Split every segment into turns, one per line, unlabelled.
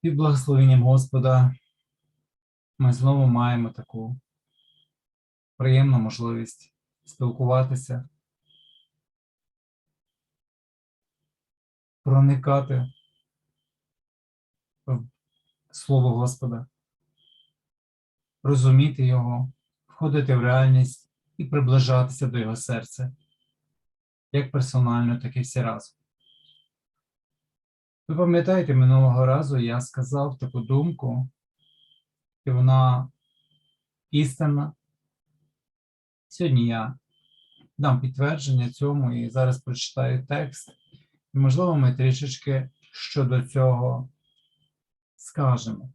Під благословенням Господа ми знову маємо таку приємну можливість спілкуватися, проникати в Слово Господа, розуміти Його, входити в реальність і приближатися до Його серця, як персонально, так і всі разом. Ви пам'ятаєте, минулого разу я сказав таку думку, і вона істинна. Сьогодні я дам підтвердження цьому і зараз прочитаю текст. І, можливо, ми трішечки щодо цього скажемо.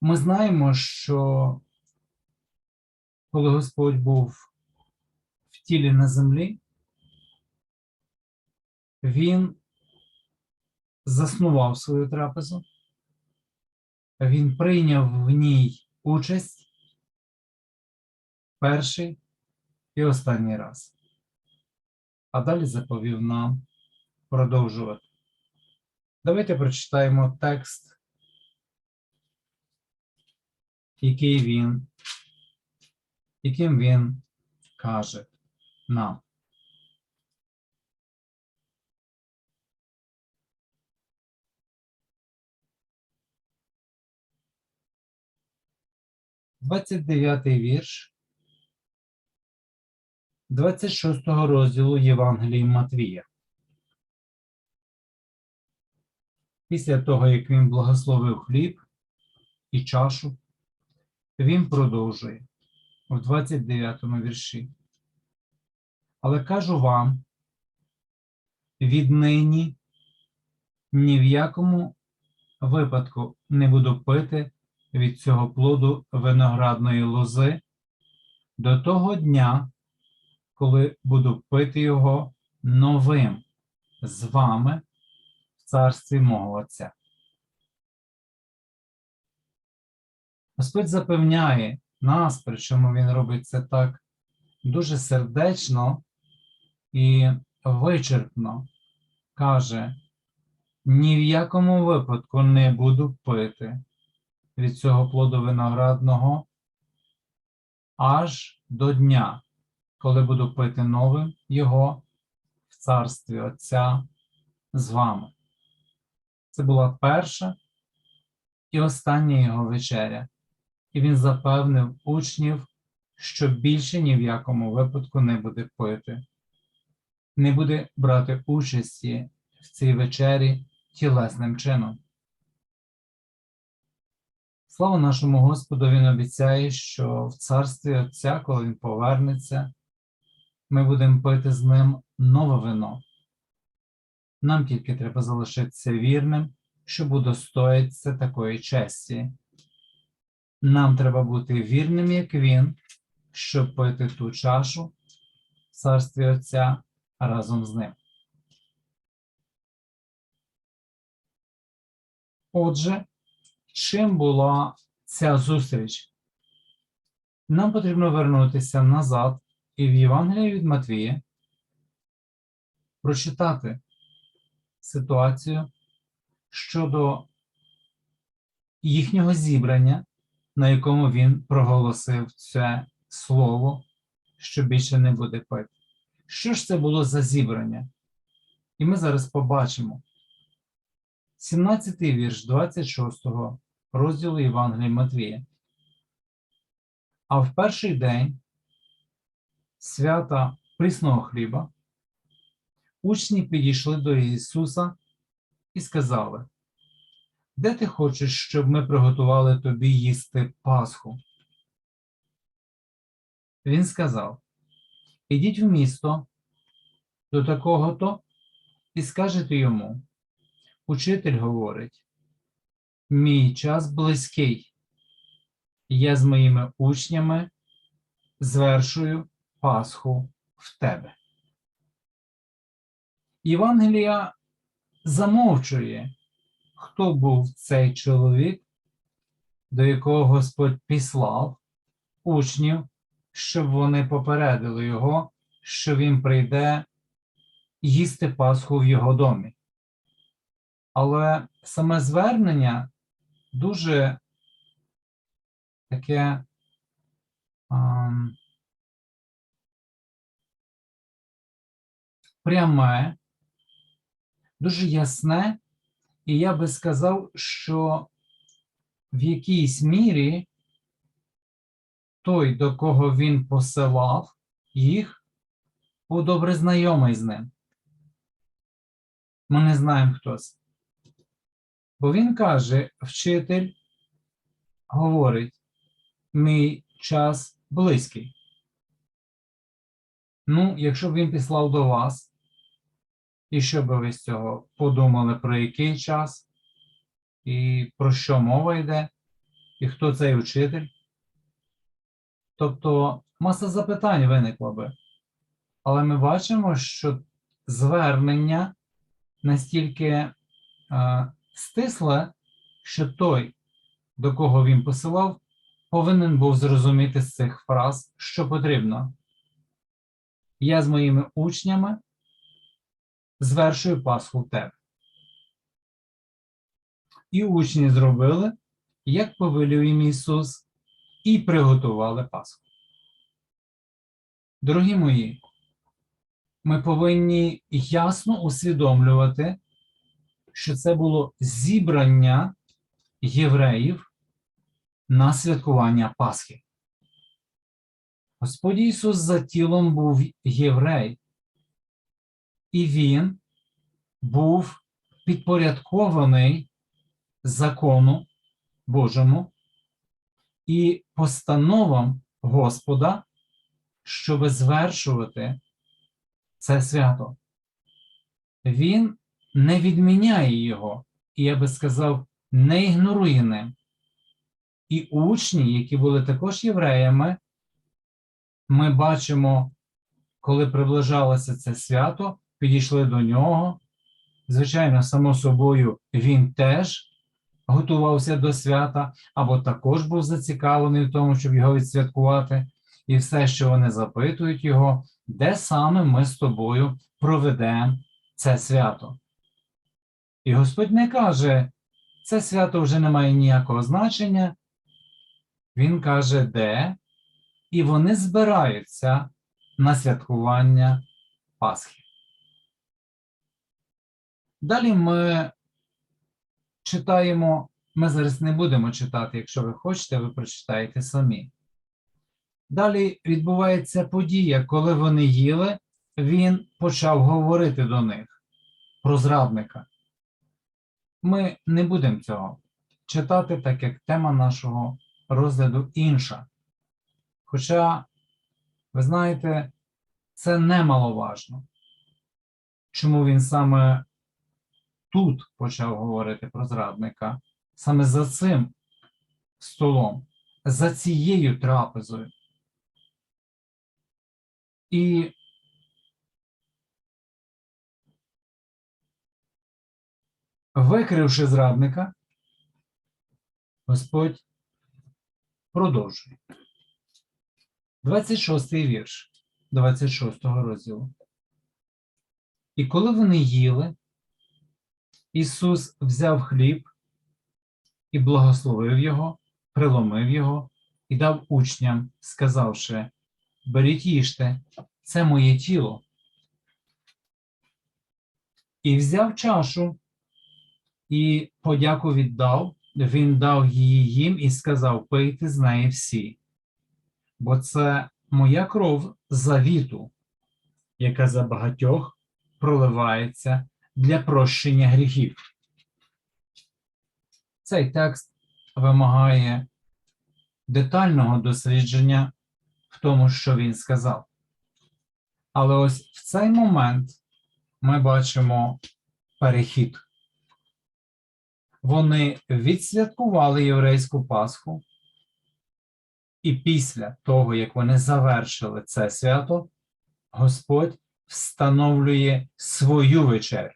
Ми знаємо, що коли Господь був в тілі на землі, Він заснував свою трапезу, він прийняв в ній участь перший і останній раз, а далі заповів нам продовжувати. Давайте прочитаємо текст, який він, яким він каже нам. 29 вірш 26 розділу Євангелії Матвія. Після того, як він благословив хліб і чашу, він продовжує в 29 вірші. Але кажу вам, віднині ні в якому випадку не буду пити від цього плоду виноградної лози до того дня, коли буду пити його новим з вами в царстві мого Отця. Господь запевняє нас, причому Він робить це так дуже сердечно і вичерпно, каже, ні в якому випадку не буду пити від цього плоду виноградного аж до дня, коли буду пити новим його в царстві Отця з вами. Це була перша і остання його вечеря, і він запевнив учнів, що більше ні в якому випадку не буде пити, не буде брати участі в цій вечері тілесним чином. Слава нашому Господу, Він обіцяє, що в царстві Отця, коли Він повернеться, ми будемо пити з ним нове вино. Нам тільки треба залишитися вірним, щоб удостоїтися такої честі. Нам треба бути вірним, як він, щоб пити ту чашу в царстві Отця разом з ним. Отже, чим була ця зустріч? Нам потрібно вернутися назад і в Євангелії від Матвія прочитати ситуацію щодо їхнього зібрання, на якому він проголосив це слово, що більше не буде пити. Що ж це було за зібрання? І ми зараз побачимо. 17 вірш 26 розділу Євангелії Матвія. А в перший день свята прісного хліба учні підійшли до Ісуса і сказали: Де ти хочеш, щоб ми приготували тобі їсти Пасху? Він сказав: Ідіть в місто до такого-то і скажете йому. Учитель говорить: Мій час близький. Я з моїми учнями звершую Пасху в тебе. Євангелія замовчує, хто був цей чоловік, до якого Господь післав учнів, щоб вони попередили його, що він прийде їсти Пасху в його домі. Але саме звернення дуже таке ам, пряме, дуже ясне, і я би сказав, що в якійсь мірі той, до кого він посилав їх, був добре знайомий з ним. Ми не знаємо хто це. Бо він каже, вчитель говорить, мій час близький. Ну, якщо б він післав до вас, і що би ви з цього подумали, про який час, і про що мова йде, і хто цей учитель? Тобто маса запитань виникла би. Але ми бачимо, що звернення настільки стисле, що той, до кого він посилав, повинен був зрозуміти з цих фраз, що потрібно. Я з моїми учнями звершую Пасху тебе. І учні зробили, як повелів їм Ісус, і приготували Пасху. Дорогі мої, ми повинні ясно усвідомлювати, що це було зібрання євреїв на святкування Пасхи. Господь Ісус за тілом був єврей, і Він був підпорядкований закону Божому і постановам Господа, щоб звершувати це свято. Він не відміняє його, і я би сказав, не ігнорує ним. І учні, які були також євреями, ми бачимо, коли приближалося це свято, підійшли до нього. Звичайно, само собою, він теж готувався до свята, або також був зацікавлений в тому, щоб його відсвяткувати, і все, що вони запитують його, де саме ми з тобою проведемо це свято. І Господь не каже, це свято вже не має ніякого значення. Він каже, де, і вони збираються на святкування Пасхи. Далі ми читаємо, ми зараз не будемо читати, якщо ви хочете, ви прочитаєте самі. Далі відбувається подія, коли вони їли, він почав говорити до них про зрадника. Ми не будемо цього читати, так як тема нашого розгляду інша. Хоча, ви знаєте, це немаловажно. Чому він саме тут почав говорити про зрадника, саме за цим столом, за цією трапезою. І викривши зрадника, Господь продовжує. 26 вірш 26 розділу. І коли вони їли, Ісус взяв хліб і благословив його, приломив його і дав учням, сказавши: Беріть їжте, це моє тіло. І взяв чашу і подяку віддав, він дав її їм і сказав: Пийте з неї всі, бо це моя кров завіту, яка за багатьох проливається для прощення гріхів. Цей текст вимагає детального дослідження в тому, що він сказав. Але ось в цей момент ми бачимо перехід. Вони відсвяткували єврейську Пасху, і після того, як вони завершили це свято, Господь встановлює свою вечерю.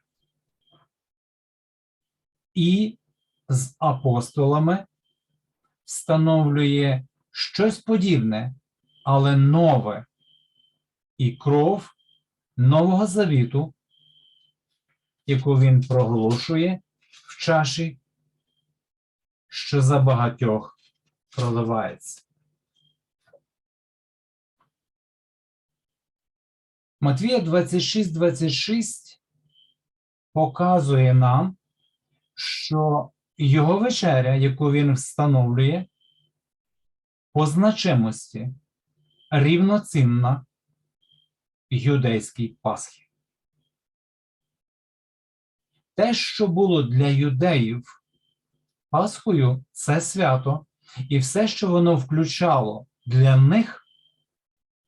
І з апостолами встановлює щось подібне, але нове і кров Нового Завіту, яку він проголошує в чаші, що за багатьох проливається. Матвія 26-26 показує нам, що його вечеря, яку він встановлює, по значимості рівноцінна юдейській Пасхі. Те, що було для юдеїв Пасхою, це свято, і все, що воно включало для них,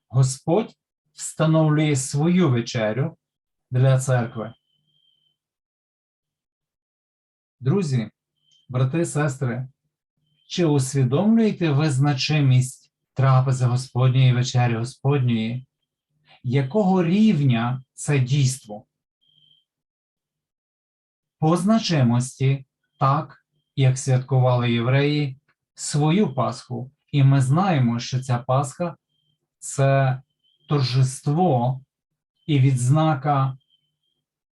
Господь встановлює свою вечерю для церкви. Друзі, брати сестри, чи усвідомлюєте ви значимість трапези Господньої вечері Господньої? Якого рівня це дійство? По значимості, так як святкували євреї свою Пасху, і ми знаємо, що ця Пасха це торжество і відзнака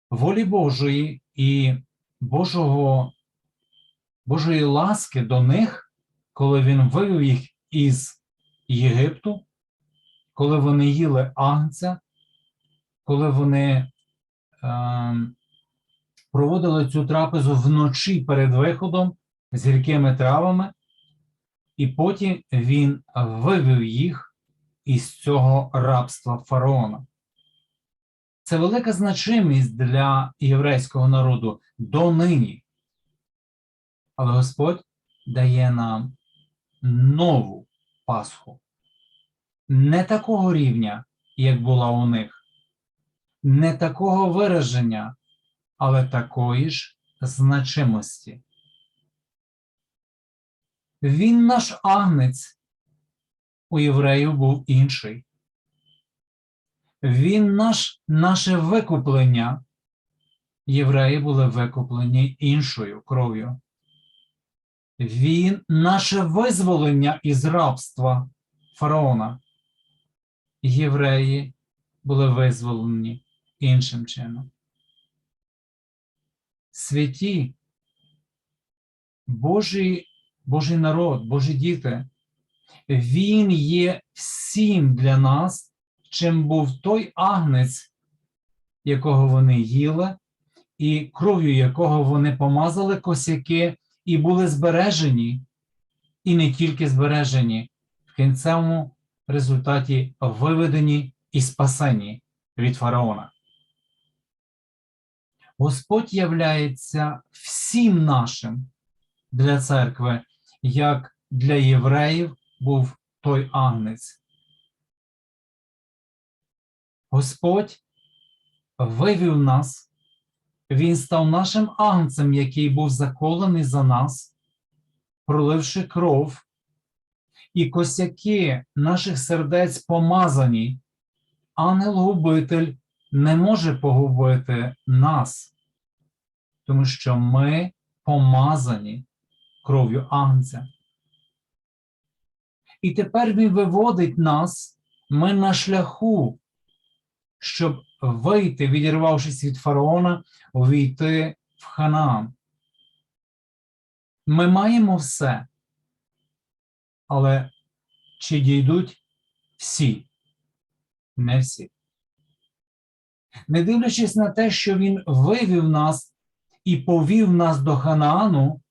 волі Божої і Божого, Божої ласки до них, коли він вивів їх із Єгипту, коли вони їли агнця, коли вони е, проводили цю трапезу вночі перед виходом з гіркими травами, і потім він вивів їх із цього рабства фараона. Це велика значимість для єврейського народу донині. Але Господь дає нам нову Пасху. Не такого рівня, як була у них, не такого вираження, але такої ж значимості. Він наш агнець, у євреїв був інший. Він наш, наше викуплення. Євреї були викуплені іншою кров'ю. Він наше визволення із рабства фараона. Євреї були визволені іншим чином. Святі, Божий, Божий народ, Божі діти, Він є всім для нас, чим був той агнець, якого вони їли, і кров'ю якого вони помазали косяки і були збережені, і не тільки збережені, в кінцевому результаті виведені і спасені від фараона. Господь являється всім нашим для церкви, як для євреїв був той агнець. Господь вивів нас, Він став нашим агнцем, який був заколений за нас, проливши кров, і косяки наших сердець помазані, ангел-губитель не може погубити нас, тому що ми помазані кров'ю агнця. І тепер він виводить нас, ми на шляху, щоб вийти, відірвавшись від фараона, увійти в Ханаан. Ми маємо все, але чи дійдуть всі? Не всі. Не дивлячись на те, що він вивів нас і повів нас до Ханаану,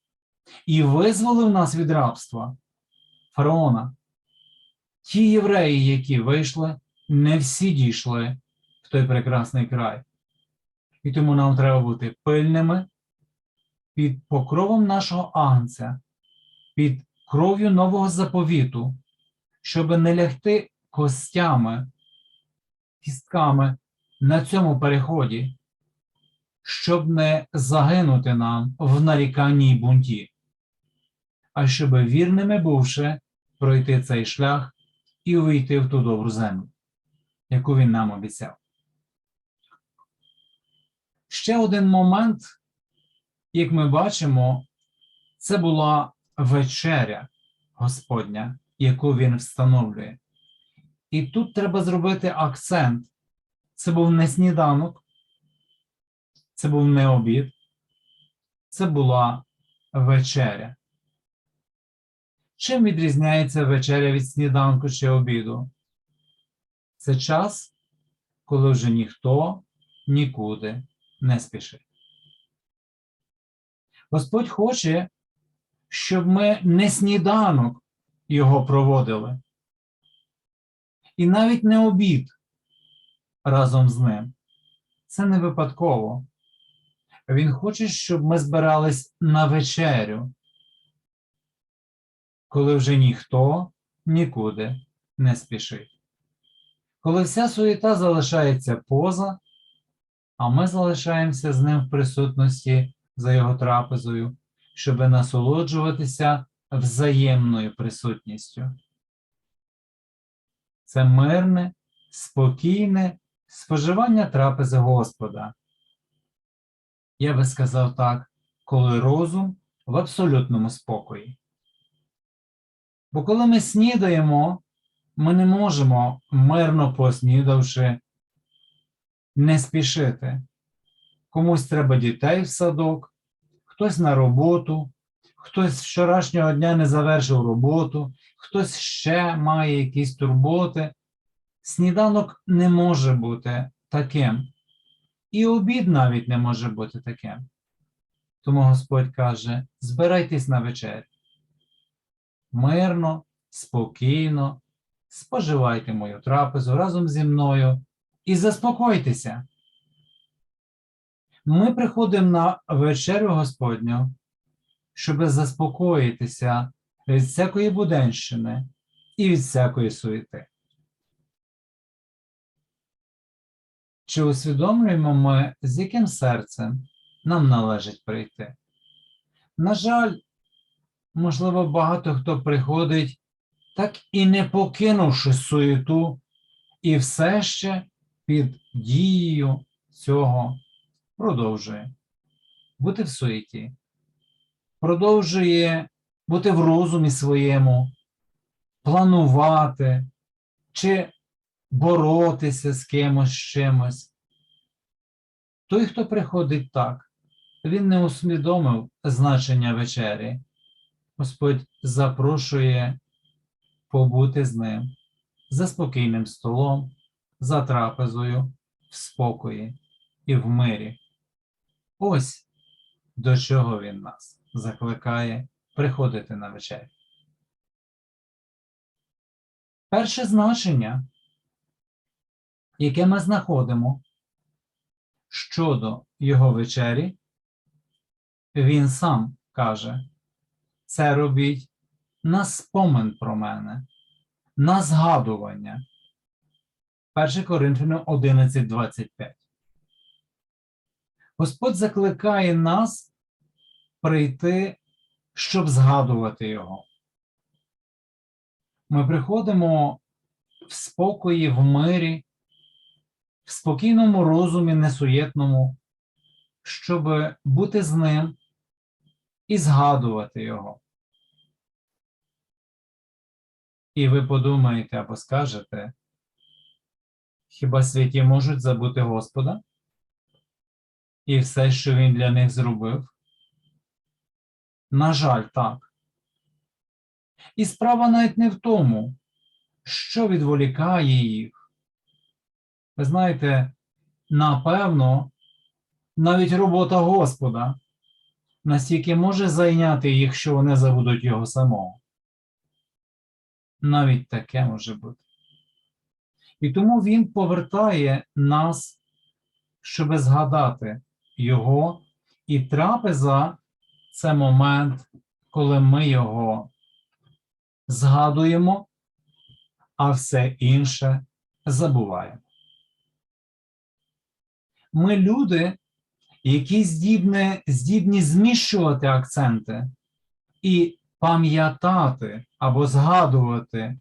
і визволив нас від рабства фараона. Ті євреї, які вийшли, не всі дійшли в той прекрасний край. І тому нам треба бути пильними під покровом нашого агнця, під кров'ю нового заповіту, щоб не лягти костями, кістками на цьому переході, щоб не загинути нам в наріканні й бунті, а щоб вірними бувши, пройти цей шлях і увійти в ту добру землю, яку він нам обіцяв. Ще один момент, як ми бачимо, це була вечеря Господня, яку він встановлює. І тут треба зробити акцент. Це був не сніданок, це був не обід, це була вечеря. Чим відрізняється вечеря від сніданку чи обіду? Це час, коли вже ніхто нікуди не спішить. Господь хоче, щоб ми не сніданок його проводили, і навіть не обід разом з ним. Це не випадково. Він хоче, щоб ми збирались на вечерю, коли вже ніхто нікуди не спішить. Коли вся суєта залишається поза, а ми залишаємося з ним в присутності за його трапезою, щоб насолоджуватися взаємною присутністю. Це мирне, спокійне споживання трапези Господа. Я би сказав так, коли розум в абсолютному спокої. Бо коли ми снідаємо, ми не можемо, мирно поснідавши, не спішити. Комусь треба дітей в садок, хтось на роботу, хтось з вчорашнього дня не завершив роботу, хтось ще має якісь турботи. Сніданок не може бути таким. І обід навіть не може бути таким. Тому Господь каже: збирайтесь на вечерю. Мирно, спокійно, споживайте мою трапезу разом зі мною і заспокойтеся. Ми приходимо на вечерю Господню, щоб заспокоїтися від всякої буденщини і від всякої суєти. Чи усвідомлюємо ми, з яким серцем нам належить прийти? На жаль, можливо, багато хто приходить, так і не покинувши суєту, і все ще під дією цього продовжує бути в суєті, продовжує бути в розумі своєму, планувати чи боротися з кимось з чимось. Той, хто приходить так, він не усвідомив значення вечері. Господь запрошує побути з ним за спокійним столом, за трапезою, в спокої і в мирі. Ось до чого він нас закликає приходити на вечерю. Перше значення яке ми знаходимо щодо його вечері, він сам каже: це робіть на спомин про мене, на згадування. 1 Коринфянам 11.25. Господь закликає нас прийти, щоб згадувати Його. Ми приходимо в спокої, в мирі, в спокійному розумі несуєтному, щоб бути з ним і згадувати його. І ви подумаєте або скажете, хіба святі можуть забути Господа і все, що Він для них зробив? На жаль, так. І справа навіть не в тому, що відволікає їх. Ви знаєте, напевно, навіть робота Господа настільки може зайняти їх, що вони забудуть його самого. Навіть таке може бути. І тому Він повертає нас, щоб згадати Його, і трапеза це момент, коли ми його згадуємо, а все інше забуваємо. Ми люди, які здібні, здібні зміщувати акценти і пам'ятати або згадувати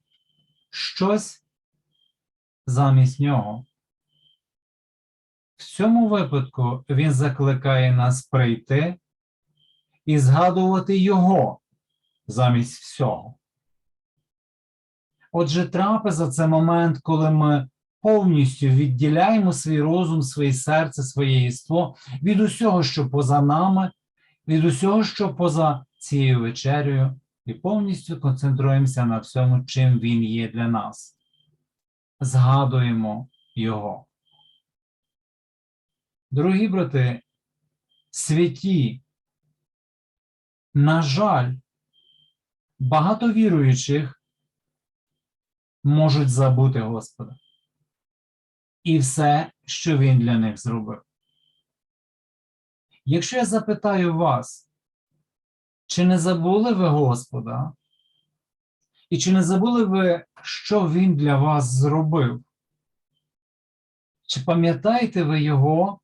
щось замість нього. В цьому випадку він закликає нас прийти і згадувати його замість всього. Отже, трапеза це момент, коли ми повністю відділяємо свій розум, своє серце, своє єство від усього, що поза нами, від усього, що поза цією вечерею, і повністю концентруємося на всьому, чим він є для нас. Згадуємо Його. Дорогі брати, святі, на жаль, багато віруючих можуть забути Господа і все, що Він для них зробив. Якщо я запитаю вас, чи не забули ви Господа, і чи не забули ви, що Він для вас зробив? Чи пам'ятаєте ви Його,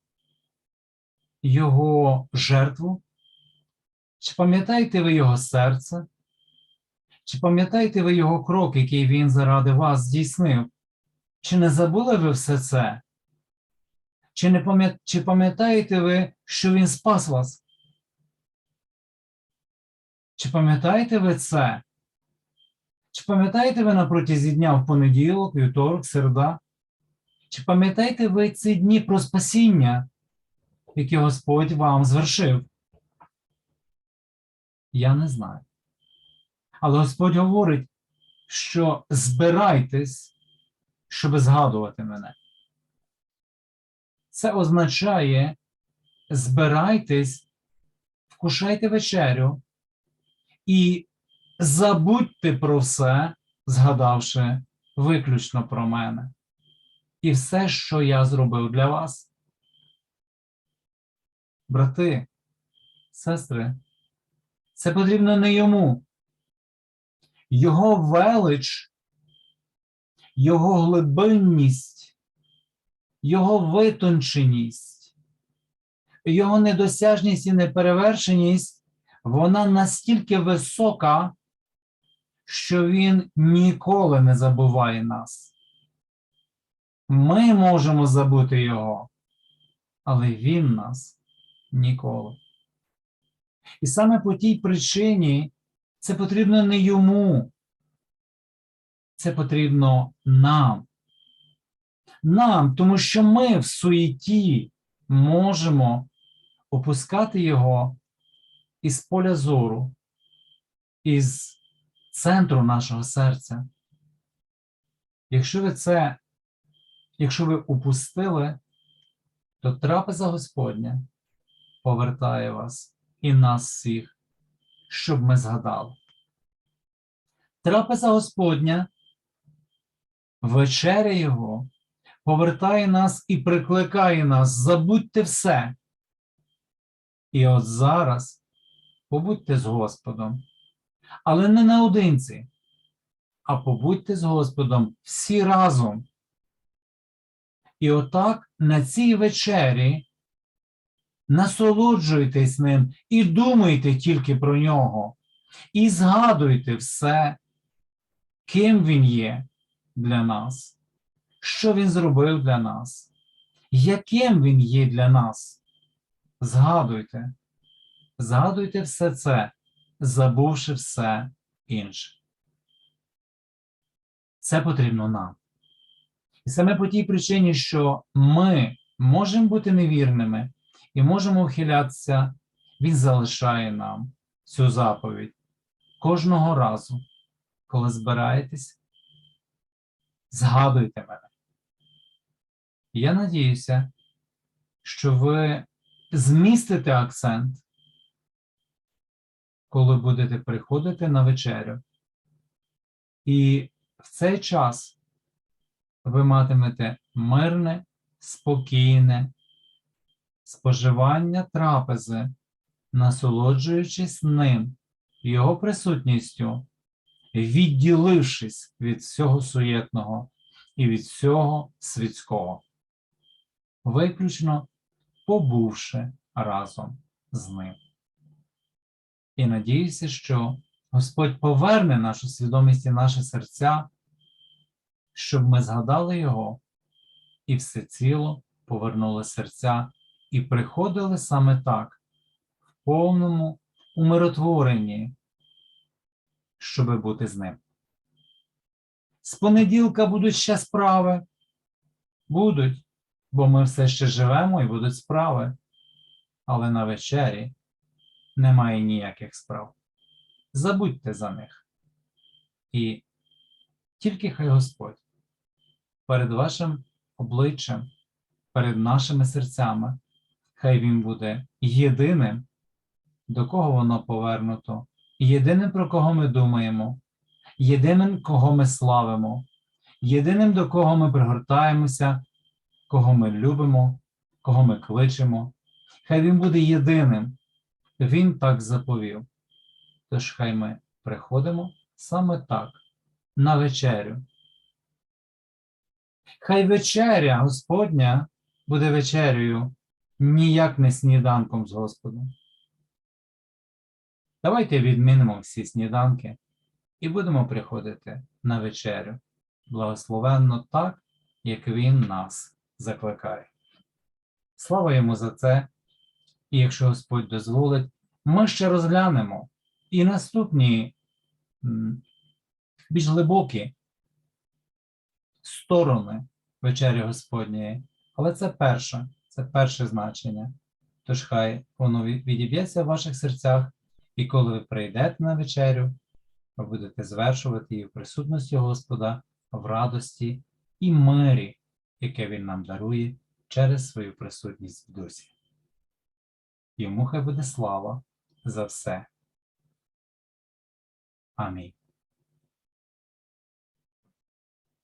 Його жертву? Чи пам'ятаєте ви Його серце? Чи пам'ятаєте ви Його крок, який Він заради вас здійснив? Чи не забули ви все це? Чи, не. Чи пам'ятаєте ви, що Він спас вас? Чи пам'ятаєте ви це? Чи пам'ятаєте ви на протязі дня в понеділок, вівторок, середа? Чи пам'ятаєте ви ці дні про спасіння, які Господь вам звершив? Я не знаю. Але Господь говорить, що збирайтесь, щоб згадувати мене. Це означає збирайтесь, вкушайте вечерю і забудьте про все, згадавши виключно про мене. І все, що я зробив для вас. Брати, сестри, це потрібно не йому. Його велич, його глибинність, його витонченість, його недосяжність і неперевершеність, вона настільки висока, що він ніколи не забуває нас. Ми можемо забути його, але він нас ніколи. І саме по тій причині це потрібно не йому, це потрібно нам. Нам, тому що ми в суєті можемо опускати його із поля зору, із центру нашого серця. Якщо ви це, якщо ви упустили, то трапеза Господня повертає вас і нас всіх, щоб ми згадали. Трапеза Господня, вечеря Його, повертає нас і прикликає нас, забудьте все. І от зараз побудьте з Господом, але не наодинці, а побудьте з Господом всі разом. І отак на цій вечері насолоджуйтесь ним і думайте тільки про нього, і згадуйте все, ким він є для нас, що він зробив для нас, яким він є для нас. Згадуйте, згадуйте все це, забувши все інше. Це потрібно нам. І саме по тій причині, що ми можемо бути невірними і можемо ухилятися, він залишає нам цю заповідь кожного разу, коли збираєтесь, згадуйте мене. Я надіюся, що ви змістите акцент, коли будете приходити на вечерю. І в цей час ви матимете мирне, спокійне споживання трапези, насолоджуючись ним, його присутністю, відділившись від всього суєтного і від всього світського, виключно побувши разом з ним. І надіюся, що Господь поверне нашу свідомість і наше серця, щоб ми згадали Його і всеціло повернули серця і приходили саме так, в повному умиротворенні, щоби бути з ним. З понеділка будуть ще справи. Будуть, бо ми все ще живемо і будуть справи. Але на вечері немає ніяких справ. Забудьте за них. І тільки хай Господь перед вашим обличчям, перед нашими серцями, хай Він буде єдиним, до кого воно повернуто, єдиним, про кого ми думаємо, єдиним, кого ми славимо, єдиним, до кого ми пригортаємося, кого ми любимо, кого ми кличемо. Хай Він буде єдиним. Він так заповів. Тож хай ми приходимо саме так, на вечерю. Хай вечеря Господня буде вечерею, ніяк не сніданком з Господом. Давайте відмінимо всі сніданки і будемо приходити на вечерю, благословенно так, як Він нас закликає. Слава йому за це, і якщо Господь дозволить, ми ще розглянемо і наступні більш глибокі сторони вечері Господньої. Але це перше, це перше значення. Тож хай воно відіб'ється в ваших серцях, і коли ви прийдете на вечерю, ви будете звершувати її в присутності Господа в радості і мирі, яке Він нам дарує через свою присутність в дусі. Йому хай буде слава за все. Амінь.